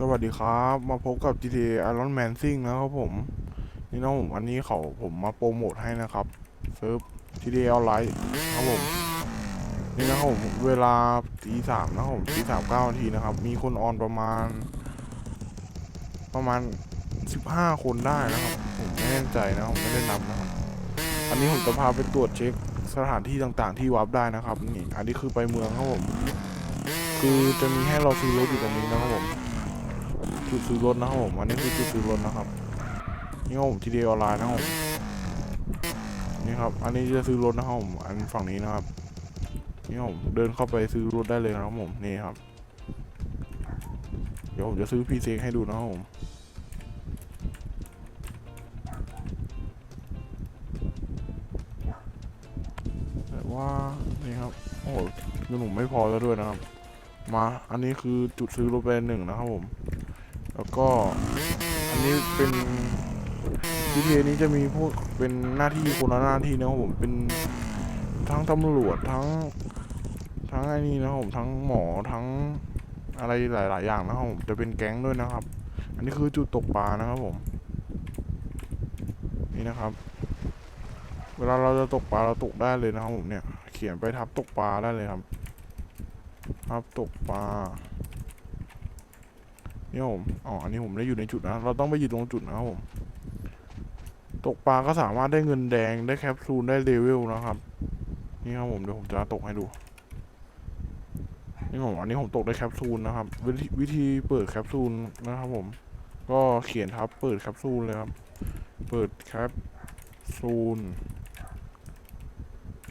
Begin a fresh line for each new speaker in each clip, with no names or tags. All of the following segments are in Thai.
สวัสดีครับ มาพบกับ GTA Iron Man Sing นะครับผม นี่นะผมอันนี้เขาผมมาโปรโมทให้นะครับเซิร์ฟ GTA Online ครับผม นี่นะครับผมเวลาตีสามนะครับผมตีสามเก้านาทีนะครับ มีคนออนประมาณ ประมาณสิบห้าคนได้นะครับ ผมไม่แน่ใจนะผมไม่ได้นับนะครับ อันนี้ผมจะพาไปตรวจเช็คสถานที่ต่างๆที่วับได้นะครับนี่อันนี้คือไปเมืองครับผม คือจะมีให้เราซื้อรถอยู่ตรงนี้นะครับผม จุดซื้อรถนะครับผมอันนี้คือจุดซื้อรถนะครับนี่ครับผมทีเดียวออนไลน์นะครับนี่ครับอันนี้จะซื้อรถนะครับผมอันฝั่งนี้นะครับนี่ครับเดินเข้าไปซื้อรถได้เลยนะครับผมนี่ครับ เดี๋ยวผมจะซื้อพีเซให้ดูนะครับผมแต่ว่านี่ครับโอ้โหเงินผมไม่พอแล้วด้วยนะครับ มาอันนี้คือจุดซื้อรถเป็นหนึ่งนะครับผม แล้วก็อันนี้เป็น GTA นี้จะมีพวกเป็นหน้าที่คนละหน้าที่นะครับผมเป็นทั้งตำรวจทั้ง ทั้งไอ้นี่นะครับผมทั้งหมอทั้งอะไรหลาย ๆ อย่างนะครับผมจะเป็นแก๊งด้วยนะครับ อันนี้คือจุดตกปลานะครับผม นี่นะครับ เวลาเราจะตกปลาเราตกได้เลยนะครับผมเนี่ย เขียนไปทับตกปลาได้เลยครับ ทับตกปลา นี่ผมอ๋ออันนี้ผมได้อยู่ในจุดนะ เราต้องไปอยู่ตรงจุดนะครับผมตกปลาก็สามารถได้เงินแดงได้แคปซูลได้เลเวลนะครับ นี่ครับผมเดี๋ยวผมจะตกให้ดูนี่ผมอันนี้ผมตกได้แคปซูลนะครับ วิธีวิธีเปิดแคปซูลนะครับ ผม ก็เขียนทับเปิดแคปซูลเลยครับ เปิดแคปซูล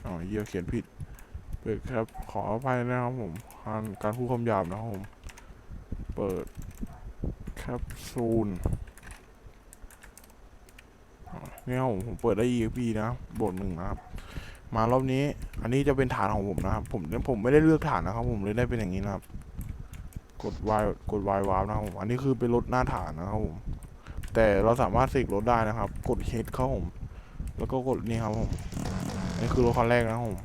อ๋อเยอะเขียนผิด เปิดครับขออภัยนะครับผมการการพูดคำหยาบนะครับผม เปิด แคปซูลเนี่ยผมผมเปิดได้ EXP นะบทหนึ่งนะครับ มารอบนี้ อันนี้จะเป็นฐานของผมนะครับ ผมผมไม่ได้เลือกฐานนะครับ ผมเลยได้เป็นอย่างนี้นะครับ กด Y กด Y วาร์ปนะครับผมอันนี้คือเป็นรถหน้าฐานนะครับผมแต่เราสามารถเสกรถได้นะครับ กด H เข้าผม แล้วก็กดนี่ครับผมนี่คือรถคันแรกนะครับผม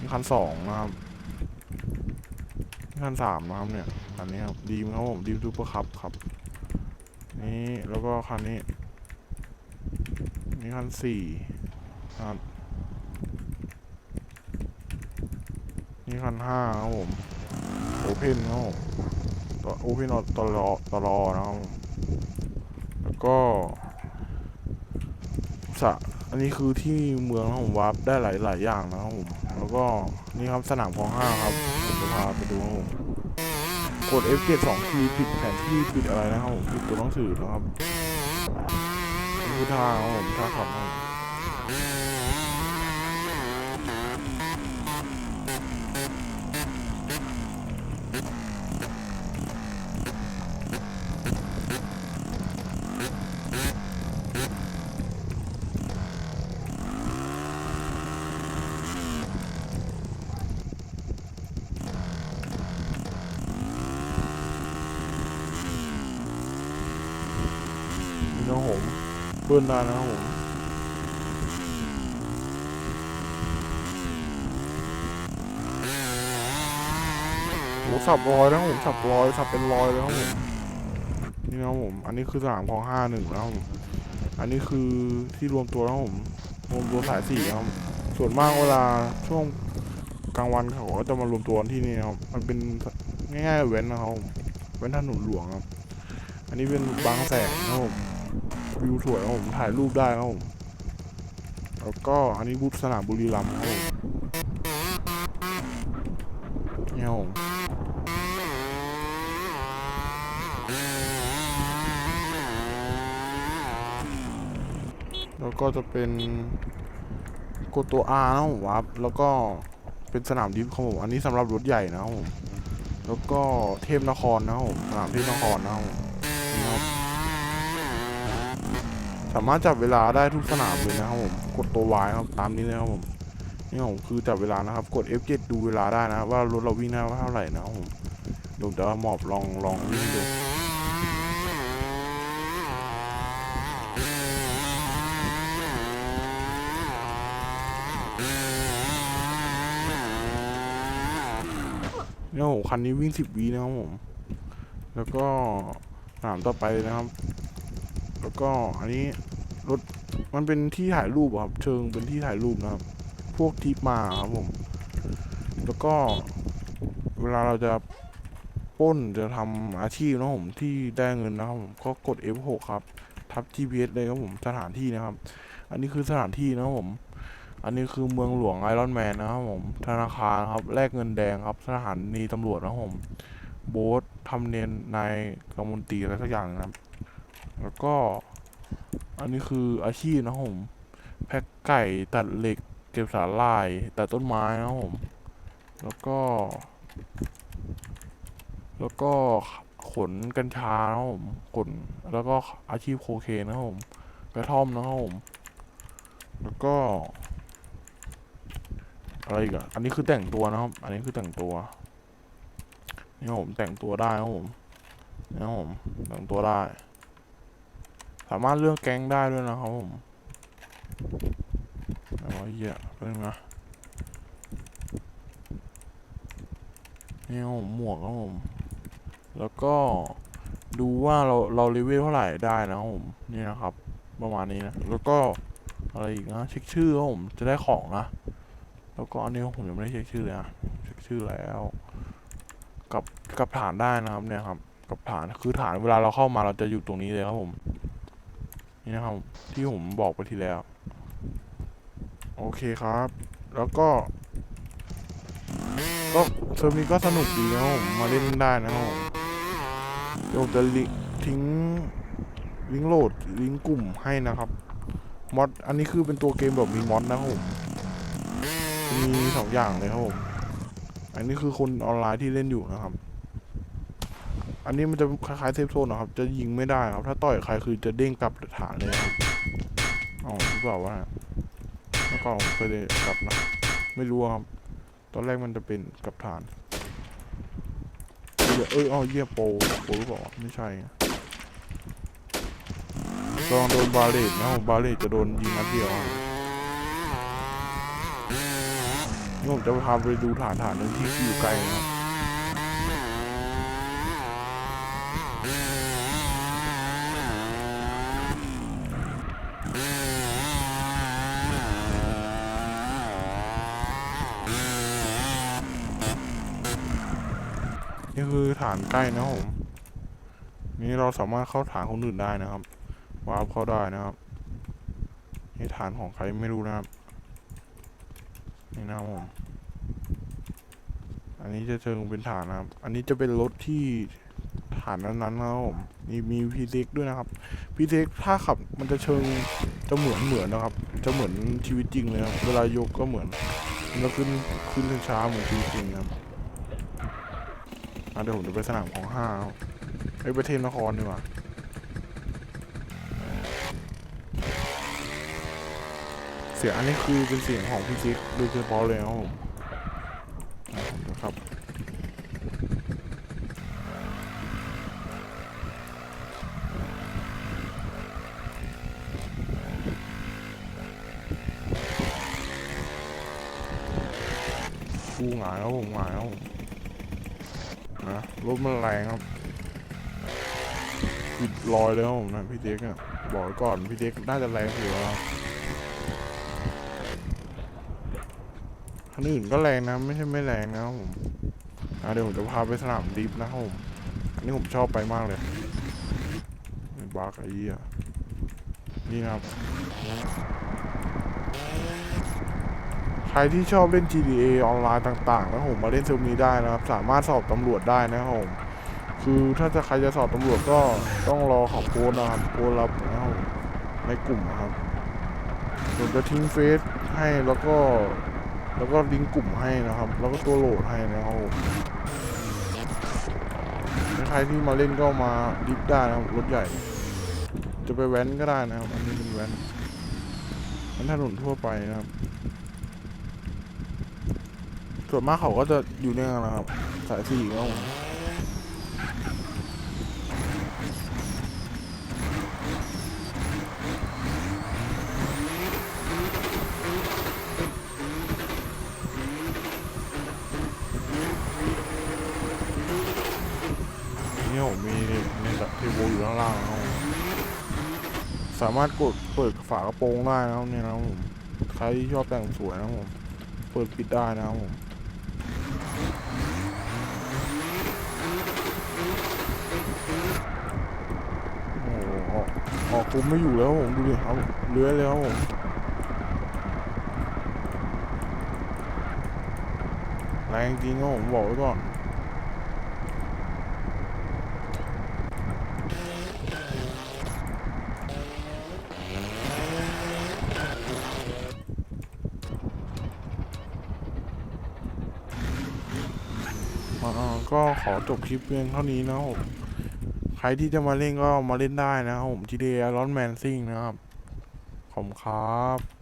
นี่คันสองนะครับ นี่คันสามนะครับเนี่ยคันนี้ครับดีมครับผมดีมซูเปอร์คัพครับนี่แล้วก็คันนี้นี่คันสี่ครับนี่คันห้าครับผมโอเพนครับผมตัวโอเพนตลอตลอนะครับแล้วก็สระอันนี้คือที่เมืองนะครับผมวาร์ปได้หลายหลายอย่างนะครับผมแล้วก็ นี่ครับสนามของห้าครับผมจะพาไปดูนะครับผมกด F7 สองทีปิดแผนที่ปิดอะไรนะครับผมปิดตัวหนังสือนะครับนี่คือท่าครับผมท่าขับครับ นี่นะครับผมเบิ้ลได้นะครับผมโหสับรอยนะครับผมสับรอยสับเป็นรอยเลยครับผมนี่นะครับผม อันนี้คือสามของห้าหนึ่งนะครับผมอันนี้คือที่รวมตัวนะครับผมรวมตัวสายสี่ครับ ส่วนมากเวลาช่วงกลางวันเขาก็จะมารวมตัวที่นี่ครับ มันเป็นง่ายๆเว้นนะครับเว้นถนนหลวงครับ อันนี้เป็นบางแสนนะครับผม วิวสวยครับผมถ่ายรูปได้ครับผมแล้วก็อันนี้บูธสนามบุรีรัมย์ครับผมเนี่ครับผมแล้วก็จะเป็นโกตัว R นะครับผมวับแล้วก็เป็นสนามดิฟครับผมอันนี้สำหรับรถใหญ่นะครับผมแล้วก็เทพนครนะครับผมสนามเทพนครนะครับผมนี่ครับ สามารถจับเวลาได้ทุกสนามเลยนะครับผมกดตัว Y ครับตามนี้เลยครับผมนี่ผมคือจับเวลานะครับ กด F7 ดูเวลาได้นะว่ารถเราวิ่งได้เท่าไหร่นะครับผมเดี๋ยวจะหมอบลองลองวิ่งดูเนี่ยผมคันนี้วิ่ง10วินะครับผม แล้วก็สนามต่อไปนะครับ แล้วก็อันนี้รถมันเป็นที่ถ่ายรูปครับ เชิงเป็นที่ถ่ายรูปนะครับ พวกทิปมาครับผม แล้วก็เวลาเราจะป้นจะทำอาชีพนะผมที่ได้เงินนะครับผมก็กด F6 ครับ ทับ GPS เลยครับผมสถานที่นะครับ อันนี้คือสถานที่นะครับผม อันนี้คือเมืองหลวงไอรอนแมนนะครับผม ธนาคารครับแลกเงินแดงครับ สถานีตำรวจนะครับผม โบ๊ททำเนียนนายกมลตีอะไรสักอย่างนะครับ แล้วก็อันนี้คืออาชีพนะครับผม แพ็กไก่ตัดเหล็ก เก็บสาหร่ายตัดต้นไม้นะครับผม แล้วก็ แล้วก็ขนกัญชานะครับผมขนแล้วก็อาชีพโคเคนนะครับผมกระท่อมนะครับผม แล้วก็ อะไรอีกอะอันนี้คือแต่งตัวนะครับ อันนี้คือแต่งตัว นี่ผมแต่งตัวได้นะครับผม นี่ผมแต่งตัวได้ สามารถเลือกแก๊งได้ด้วยนะครับผมแต่ว่าเหี้ยเพิ่งนะนี่ครับผมหมวกครับผม แล้วก็ดูว่าเราเราเลเวลเท่าไหร่ได้นะครับผม นี่นะครับ ประมาณนี้นะ แล้วก็อะไรอีกนะเช็คชื่อครับผมจะได้ของนะ แล้วก็อันนี้ผมยังไม่ได้เช็คชื่อเลยนะเช็คชื่อแล้วกับกับฐานได้นะครับเนี่ยครับ กับฐานคือฐานเวลาเราเข้ามาเราจะอยู่ตรงนี้เลยครับผม นี่นะครับ ที่ผมบอกไปทีแล้ว โอเคครับ แล้วก็ ก็เทอมนี้ก็สนุกดีนะผมมาเล่นได้นะครับผมเดี๋ยวจะลิทิ้งลิงโหลดลิงก์กลุ่มให้นะครับมอดอันนี้คือเป็นตัวเกมแบบมีมอดนะครับผมมีสองอย่างเลยครับผมอันนี้คือคนออนไลน์ที่เล่นอยู่นะครับ อันนี้มันจะคล้ายๆเซฟโซนนะครับ จะยิงไม่ได้ครับ ถ้าต่อยใครคือจะเด้งกลับฐานเลยครับอ๋อหรือเปล่าวะเมื่อก่อนผมเคยได้กลับนะ ไม่รู้ครับ ตอนแรกมันจะเป็นกับฐานเดี๋ยวเอ้ยอ๋อเยี่ยโปโปรหรือเปล่าไม่ใช่ลองโดนบาเลตนะครับาเลตจะโดนยิงนัดเดียวนี่ผมจะพาไปดูฐานฐานหนึ่งที่อยู่ไกลนะ คือฐานใกล้นะผม นี่เราสามารถเข้าฐานคนอื่นได้นะครับวาร์ปเข้าได้นะครับ นี่ฐานของใครไม่รู้นะครับ นี่นะครับผม อันนี้จะเชิงเป็นฐานนะครับ อันนี้จะเป็นรถที่ฐานนั้นๆนะครับผมมีมีพีเซ็กด้วยนะครับพีเซ็กถ้าขับมันจะเชิงจะเหมือนเหมือนนะครับ จะเหมือนชีวิตจริงเลยครับ เวลายกก็เหมือนมันจะขึ้นขึ้นช้าเหมือนชีวิตจริงนะครับอะ เดี๋ยวผมจะไปสนามของห้าครับเอ้ยไปเทพนครดีกว่าเสียงอันนี้คือเป็นเสียงของพี่ซิกโดยเฉพาะเลยนะครับผมนะครับกูหงายแล้วผมหงายแล้วผม รถมันแรงครับอิดลอยเลยครับผมนะพี่เด็กอะบอกไว้ก่อนพี่เด็กน่าจะแรงอยู่แล้วครับคันอื่นก็แรงนะ ไม่ใช่ไม่แรงนะครับผมเดี๋ยวผมจะพาไปสนามดิฟนะครับผมอันนี้ผมชอบไปมากเลยบาร์กไอ้เหี้ยนี่ครับ ใครที่ชอบเล่น GTA ออนไลน์ต่างๆแล้วผมมาเล่นเซิร์ฟนี้ได้นะครับ สามารถสอบตำรวจได้นะครับผมคือถ้าจะใครจะสอบตำรวจก็ต้องรอเขาโพสนะครับโพสรับนะครับในกลุ่มนะครับผมจะทิ้งเฟซให้แล้วก็ แล้วก็ลิงก์กลุ่มให้นะครับ แล้วก็ตัวโหลดให้นะครับใครที่มาเล่นก็มาดิฟได้นะครับรถใหญ่ จะไปแว้นก็ได้นะครับอันนี้เป็นแว้นมันถนนทั่วไปนะครับ ส่วนมากเขาก็จะอยู่เนี่ยนะครับ สายสี่ก็นี่ผมมีในเทเบิลอยู่ข้างล่างนะครับ สามารถกดเปิดฝากระโปรงได้นะครับเนี่ยนะครับผม ใครที่ชอบแต่งสวยนะครับผม เปิดปิดได้นะครับผมโอ้โหออก ออกคุมไม่อยู่แล้วผมดูดิครับเลื้อยเลยครับผมแรงจริงครับผมบอกไว้ก่อนอ่าก็ขอจบคลิปเพียงเท่านี้นะครับ ใครที่จะมาเล่นก็มาเล่นได้นะครับผม GTA Iron Man Sing นะครับ ขอบคุณครับ